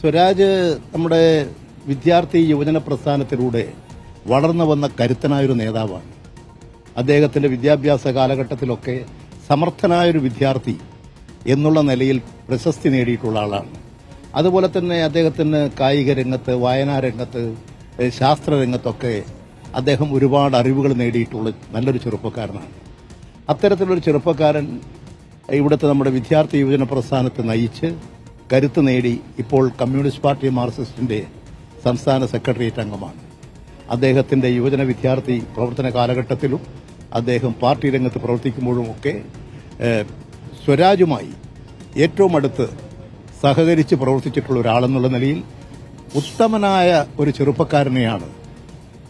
സ്വരാജ് നമ്മുടെ വിദ്യാർത്ഥി യുവജന പ്രസ്ഥാനത്തിലൂടെ വളർന്നു വന്ന കരുത്തനായൊരു നേതാവാണ്. അദ്ദേഹത്തിന്റെ വിദ്യാഭ്യാസ കാലഘട്ടത്തിലൊക്കെ സമർത്ഥനായൊരു വിദ്യാർത്ഥി എന്നുള്ള നിലയിൽ പ്രശസ്തി നേടിയിട്ടുള്ള ആളാണ്. അതുപോലെ തന്നെ അദ്ദേഹത്തിന് കായിക രംഗത്ത് വായനാ രംഗത്ത് ശാസ്ത്ര രംഗത്തൊക്കെ അദ്ദേഹം ഒരുപാട് അറിവുകൾ നേടിയിട്ടുള്ള നല്ലൊരു ചെറുപ്പക്കാരനാണ്. അത്തരത്തിലൊരു ചെറുപ്പക്കാരൻ ഇവിടുത്തെ നമ്മുടെ വിദ്യാർത്ഥി യുവജന പ്രസ്ഥാനത്തെ നയിച്ച് കരുത്ത് നേടി ഇപ്പോൾ കമ്മ്യൂണിസ്റ്റ് പാർട്ടി മാർക്സിസ്റ്റിന്റെ സംസ്ഥാന സെക്രട്ടേറിയറ്റ് അംഗമാണ്. അദ്ദേഹത്തിന്റെ യുവജന വിദ്യാർത്ഥി പ്രവർത്തന കാലഘട്ടത്തിലും അദ്ദേഹം പാർട്ടി രംഗത്ത് പ്രവർത്തിക്കുമ്പോഴും ഒക്കെ സ്വരാജുമായി ഏറ്റവും അടുത്ത് സഹകരിച്ച് പ്രവർത്തിച്ചിട്ടുള്ള ഒരാളെന്നുള്ള നിലയിൽ ഉത്തമനായ ഒരു ചെറുപ്പക്കാരനെയാണ്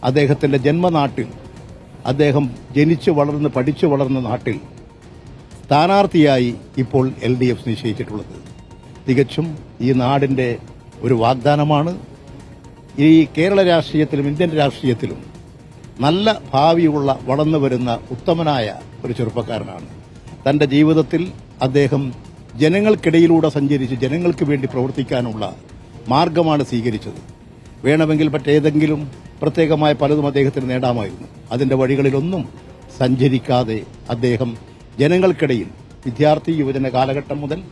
അദ്ദേഹത്തിന്റെ ജന്മനാട്ടിൽ അദ്ദേഹം ജനിച്ചു വളർന്ന് പഠിച്ചു വളർന്ന നാട്ടിൽ സ്ഥാനാർത്ഥിയായി ഇപ്പോൾ എൽ ഡി എഫ് നിശ്ചയിച്ചിട്ടുള്ളത്. തികച്ചും ഈ നാടിന്റെ ഒരു വാഗ്ദാനമാണ്. ഈ കേരള രാഷ്ട്രീയത്തിലും ഇന്ത്യൻ രാഷ്ട്രീയത്തിലും നല്ല ഭാവിയുള്ള വളർന്നു വരുന്ന ഉത്തമനായ ഒരു ചെറുപ്പക്കാരനാണ്. തന്റെ ജീവിതത്തിൽ അദ്ദേഹം ജനങ്ങൾക്കിടയിലൂടെ സഞ്ചരിച്ച് ജനങ്ങൾക്ക് വേണ്ടി പ്രവർത്തിക്കാനുള്ള മാർഗമാണ് സ്വീകരിച്ചത്. വേണമെങ്കിൽ മറ്റേതെങ്കിലും പ്രത്യേകമായ പലതും അദ്ദേഹത്തിന് നേടാമായിരുന്നു. അതിന്റെ വഴികളിലൊന്നും സഞ്ചരിക്കാതെ അദ്ദേഹം ജനങ്ങൾക്കിടയിൽ വിദ്യാർത്ഥി യുവജന കാലഘട്ടം മുതൽ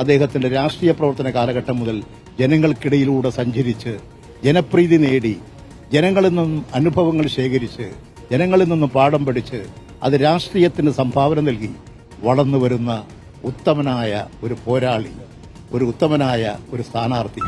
അദ്ദേഹത്തിന്റെ രാഷ്ട്രീയ പ്രവർത്തന കാലഘട്ടം മുതൽ ജനങ്ങൾക്കിടയിലൂടെ സഞ്ചരിച്ച് ജനപ്രീതി നേടി ജനങ്ങളിൽ നിന്നും അനുഭവങ്ങൾ ശേഖരിച്ച് ജനങ്ങളിൽ നിന്നും പാഠം പഠിച്ച് അത് രാഷ്ട്രീയത്തിന് സംഭാവന നൽകി വളർന്നു വരുന്ന ഉത്തമനായ ഒരു പോരാളി ഒരു ഉത്തമനായ ഒരു സ്ഥാനാർത്ഥി.